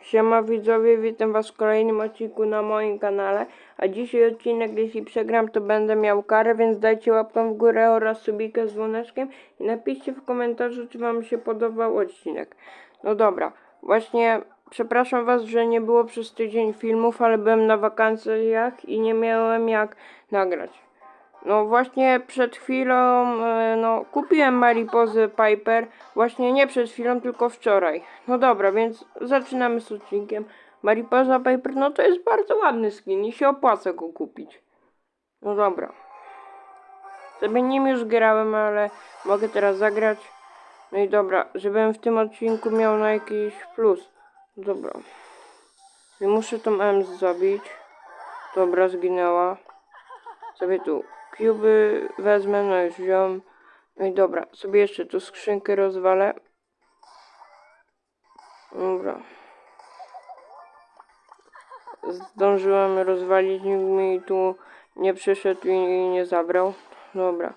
Siema widzowie, witam was w kolejnym odcinku na moim kanale. A dzisiaj odcinek, jeśli przegram, to będę miał karę, więc dajcie łapkę w górę oraz subikę z dzwoneczkiem i napiszcie w komentarzu, czy wam się podobał odcinek. No dobra, właśnie przepraszam was, że nie było przez tydzień filmów, ale byłem na wakacjach i nie miałem jak nagrać. No właśnie przed chwilą, e, no kupiłem Maripozy Piper, właśnie nie przed chwilą, tylko wczoraj. No dobra, więc zaczynamy z odcinkiem. Mariposa Piper, no to jest bardzo ładny skin i się opłaca go kupić. No dobra. Sobie nim już grałem, ale mogę teraz zagrać. No i dobra, żebym w tym odcinku miał na jakiś plus. Dobra. I muszę tą M zabić. Dobra, zginęła sobie tu kuby wezmę, no już wziąłem. No i dobra, sobie jeszcze tu skrzynkę rozwalę. Dobra. Zdążyłem rozwalić, nikt mi tu nie przyszedł i nie zabrał. Dobra.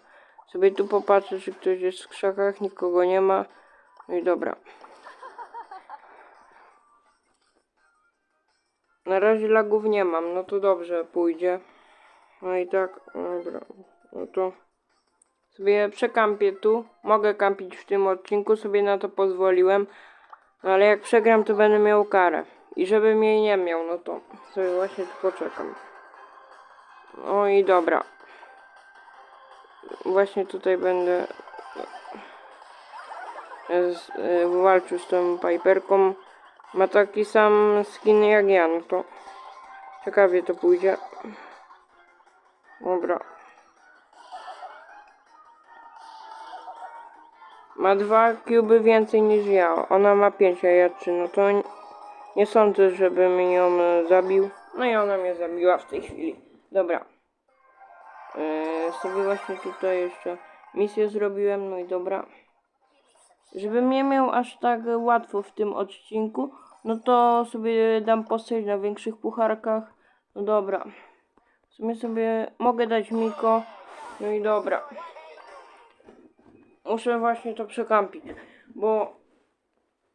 Sobie tu popatrzę, czy ktoś jest w krzakach, nikogo nie ma. No i dobra. Na razie lagów nie mam, no to dobrze pójdzie. No i tak, dobra, no to sobie przekampię tu. Mogę kampić w tym odcinku, sobie na to pozwoliłem. Ale jak przegram, to będę miał karę. I żebym jej nie miał, no to sobie właśnie tu poczekam. No i dobra. Właśnie tutaj będę z, y, walczył z tą Piperką. Ma taki sam skin jak ja, no to ciekawie to pójdzie. Dobra. Ma dwa kuby więcej niż ja. Ona ma pięć, a ja trzy. No to nie sądzę, żebym ją e, zabił. No i ona mnie zabiła w tej chwili. Dobra. Eee, sobie właśnie tutaj jeszcze misję zrobiłem. No i dobra. Żebym nie miał aż tak łatwo w tym odcinku, no to sobie dam postać na większych pucharkach. No dobra. W sumie sobie mogę dać Miko. No i dobra. Muszę właśnie to przekampić, bo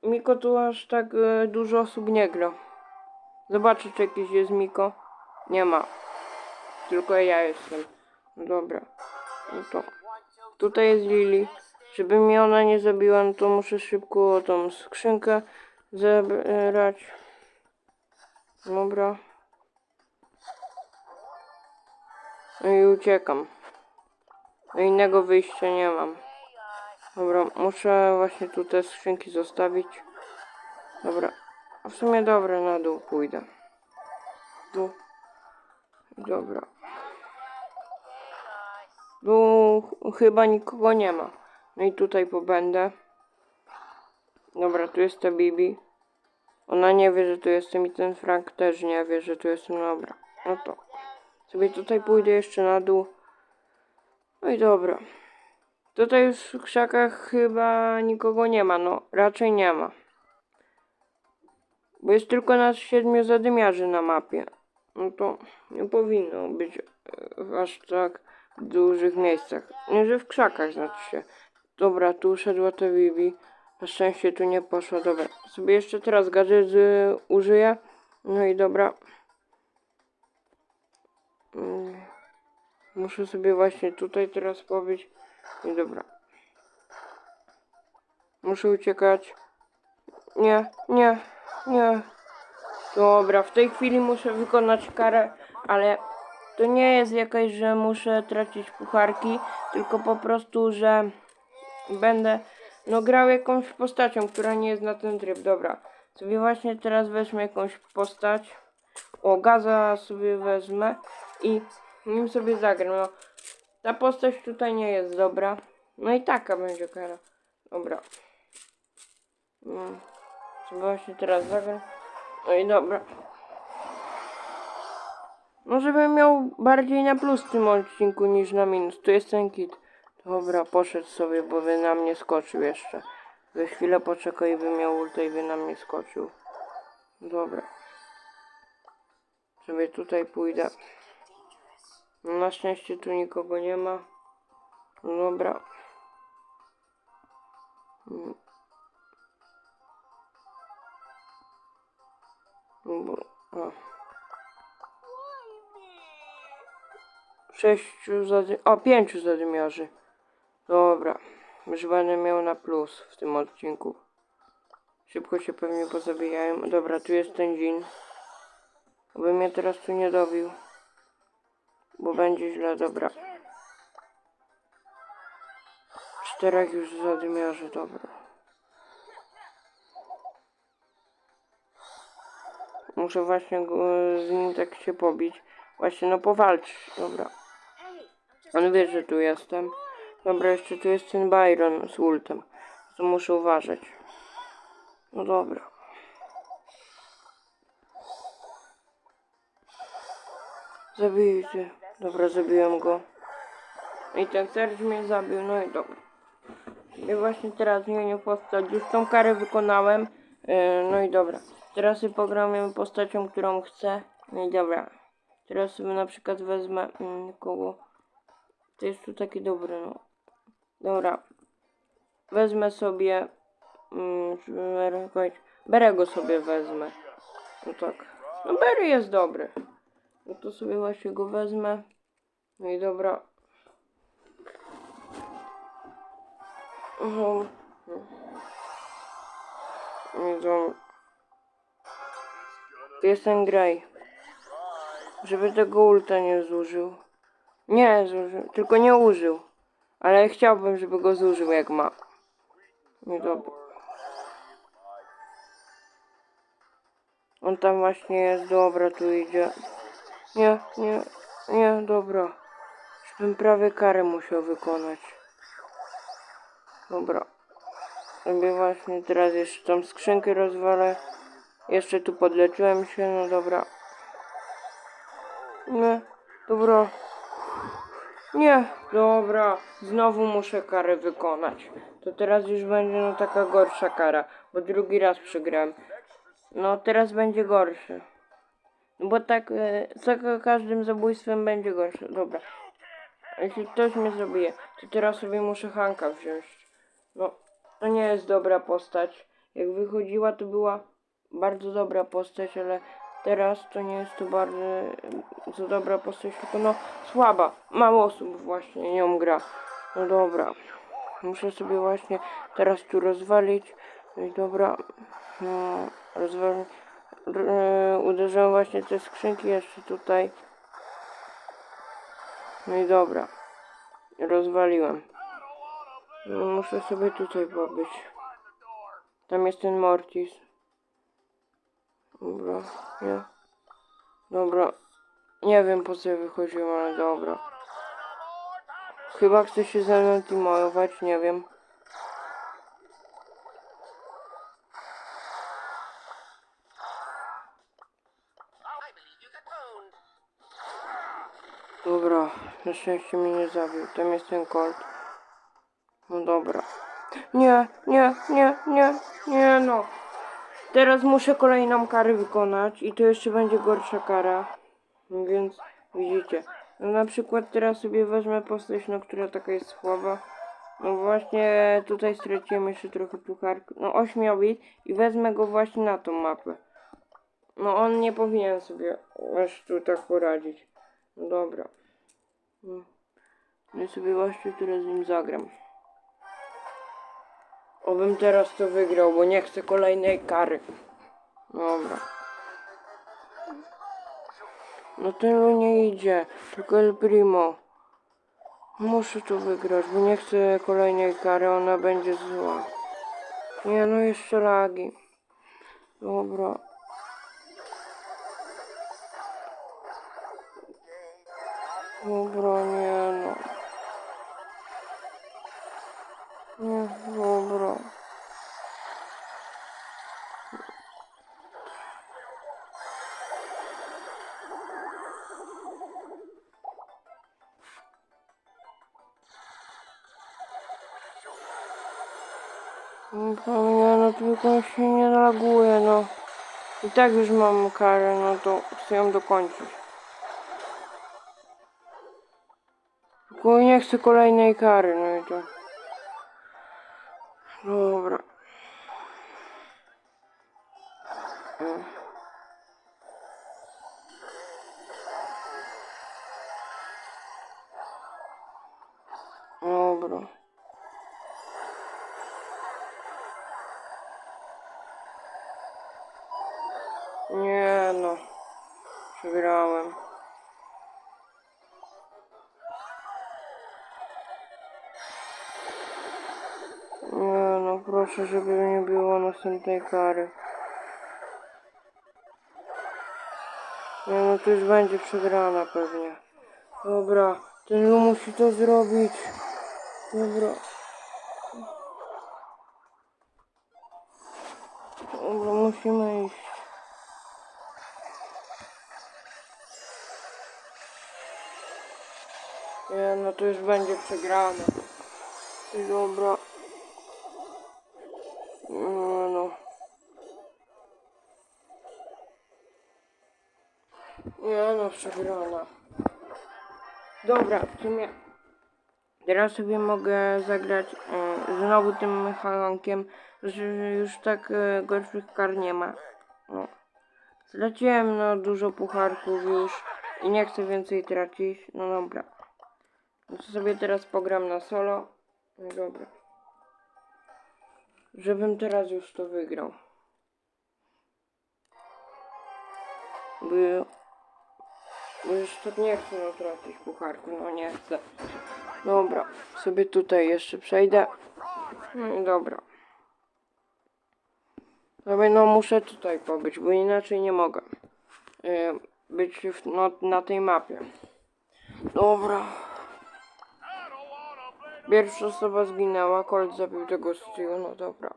Miko tu aż tak e, dużo osób nie gra. Zobaczę, czy jakiś jest Miko. Nie ma. Tylko ja jestem. No dobra. No to. Tutaj jest Lili. Żeby mnie ona nie zabiła, no to muszę szybko tą skrzynkę zebrać. Dobra. No i uciekam. No innego wyjścia nie mam. Dobra, muszę właśnie tu te skrzynki zostawić. Dobra. W sumie dobra, na dół pójdę. Dół. Dobra. Tu ch- chyba nikogo nie ma. No i tutaj pobędę. Dobra, tu jest ta Bibi. Ona nie wie, że tu jestem i ten Frank też nie wie, że tu jestem. Dobra. No to. Sobie tutaj pójdę jeszcze na dół. No i dobra. Tutaj już w krzakach chyba nikogo nie ma. No, raczej nie ma. Bo jest tylko nas siedmiu zadymiarzy na mapie. No to nie powinno być e, w aż tak dużych miejscach. Nie, że w krzakach znaczy się. Dobra, tu szedła ta Bibi. Na szczęście tu nie poszła. Dobra, sobie jeszcze teraz gadżet y, użyję. No i dobra. Mm. Muszę sobie właśnie tutaj teraz pobyć. I dobra. Muszę uciekać. Nie, nie, nie. Dobra, w tej chwili muszę wykonać karę, ale to nie jest jakaś, że muszę tracić pucharki, tylko po prostu, że będę no grał jakąś postacią, która nie jest na ten tryb. Dobra, sobie właśnie teraz wezmę jakąś postać. O, gaza sobie wezmę i nim sobie zagram. No, ta postać tutaj nie jest dobra. No i taka będzie kara. Dobra. No, właśnie teraz zagram. No i dobra. No żebym miał bardziej na plus w tym odcinku niż na minus. Tu jest ten kit. Dobra, poszedł sobie, bo by na mnie skoczył jeszcze. Za chwilę poczekaj, by miał ulta i by na mnie skoczył. Dobra. Sobie tutaj pójdę. Na szczęście tu nikogo nie ma. Dobra. O. Sześciu zady... O, pięciu zadymiarzy. Dobra. Już będę miał na plus w tym odcinku. Szybko się pewnie pozabijają. Dobra, tu jest ten dżin. Aby mnie teraz tu nie dobił. Bo będzie źle, dobra. Czterech już zadymiarzy, dobra. Muszę właśnie z nim tak się pobić. Właśnie, no powalczyć, dobra. On wie, że tu jestem. Dobra, jeszcze tu jest ten Byron z ultem. To muszę uważać. No dobra. Zabijcie. Dobra, zabiłem go. I ten Serge mnie zabił, no i dobra. I właśnie teraz zmienię postać. Już tą karę wykonałem. Yy, no i dobra. Teraz sobie pogramy postacią, którą chcę. No i dobra. Teraz sobie na przykład wezmę mm, kogo. To jest tu taki dobry, no. Dobra. Wezmę sobie. Mm, Berego sobie wezmę. No tak. No Berry jest dobry. No to sobie właśnie go wezmę. No i dobra. No. I dobra. To jest ten graj. Żeby tego ulta nie zużył. Nie zużył, tylko nie użył. Ale chciałbym, żeby go zużył jak ma. No dobra. On tam właśnie jest, dobra, tu idzie. Nie, nie, nie, dobra. Żebym prawie karę musiał wykonać. Dobra. Sobie właśnie teraz jeszcze tą skrzynkę rozwalę. Jeszcze tu podleczyłem się, no dobra. Nie, dobra. Nie, dobra. Znowu muszę karę wykonać. To teraz już będzie no taka gorsza kara, bo drugi raz przegrałem. No teraz będzie gorszy. No Bo tak e, za każdym zabójstwem będzie gorsze. Dobra. Jeśli ktoś mnie zabije, to teraz sobie muszę Hanka wziąć. No, to nie jest dobra postać. Jak wychodziła, to była bardzo dobra postać, ale teraz to nie jest to bardzo dobra postać, tylko no słaba. Mało osób właśnie nią gra. No dobra. Muszę sobie właśnie teraz tu rozwalić. No i dobra. No, rozwalić. E, uderzyłem właśnie te skrzynki jeszcze tutaj. No i dobra. Rozwaliłem. No, muszę sobie tutaj pobyć. Tam jest ten Mortis. Dobra, nie. Dobra. Nie wiem po co wychodziłem, ale dobra. Chyba chce się ze mną nie wiem. Na szczęście mnie nie zabił. Tam jest ten Colt. No dobra. Nie, nie, nie, nie, nie no. Teraz muszę kolejną karę wykonać i to jeszcze będzie gorsza kara. No Więc widzicie. No na przykład teraz sobie wezmę postać, no która taka jest słaba. No właśnie tutaj straciłem jeszcze trochę pucharku. No 8 bit i wezmę go właśnie na tą mapę. No on nie powinien sobie aż tu tak poradzić. No dobra. No. I sobie właśnie teraz z nim zagram. Obym teraz to wygrał, bo nie chcę kolejnej kary. Dobra. No tylu nie idzie, tylko El Primo. Muszę to wygrać, bo nie chcę kolejnej kary, ona będzie zła. Nie, no jeszcze lagi. Dobra. Dobra, nie no. Nie, dobra. Dobra, nie no, tylko się nie laguje, no. I tak już mam karę, no to chcę ją dokończyć. chcę kolejnej kary, no i to... Dobra. Dobra. Nie no. Przegrałem. Proszę, żeby nie było następnej kary. Nie no, to już będzie przegrana pewnie. Dobra, ten Lu musi to zrobić. Dobra. Dobra, musimy iść. Nie no, to już będzie przegrane. Dobra. No, no. Nie no, przegrana. Dobra, w sumie teraz sobie mogę zagrać e, znowu tym mechankiem, że już tak e, gorszych kar nie ma. No. Straciłem no dużo pucharków już i nie chcę więcej tracić. No dobra. No to sobie teraz pogram na solo. No dobra. Żebym teraz już to wygrał. Bo, bo już tak nie chcę no tracić pucharku, no nie chcę. Dobra, sobie tutaj jeszcze przejdę. No i dobra. Sobie no muszę tutaj pobyć, bo inaczej nie mogę y, być w, no, na tej mapie. Dobra. Pierwsza osoba zginęła, Colt zabił tego Stew, no dobra.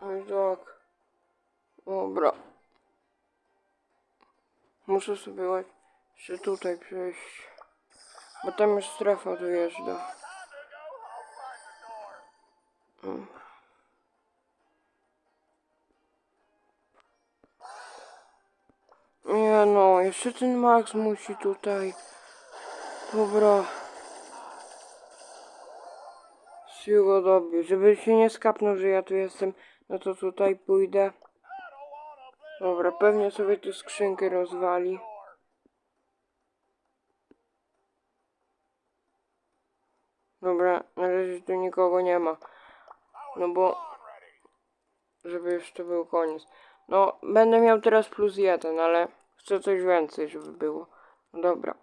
No i tak. Dobra. Muszę sobie jeszcze tutaj przejść. Bo tam już strefa dojeżdża. Mm. Nie no, jeszcze ten Max musi tutaj. Dobra. Sił go dobił. Żeby się nie skapnął, że ja tu jestem, no to tutaj pójdę. Dobra, pewnie sobie tu skrzynkę rozwali. Dobra, na razie tu nikogo nie ma. No bo... Żeby już to był koniec. No, będę miał teraz plus jeden, ale chcę coś więcej, żeby było. No dobra.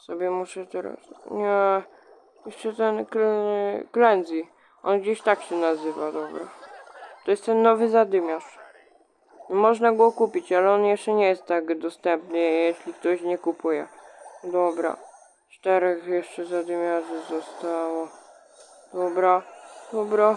Sobie muszę teraz... Nie... Jeszcze ten Cleansy. On gdzieś tak się nazywa, dobra. To jest ten nowy zadymiarz. Można go kupić, ale on jeszcze nie jest tak dostępny, jeśli ktoś nie kupuje. Dobra. Czterech jeszcze zadymiarzy zostało. Dobra, dobra.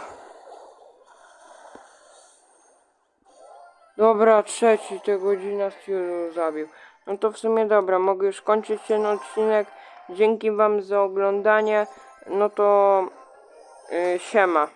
Dobra, trzeci te godzina Stew zabił. No to w sumie dobra, mogę już kończyć ten odcinek. Dzięki wam za oglądanie. No to yy, siema.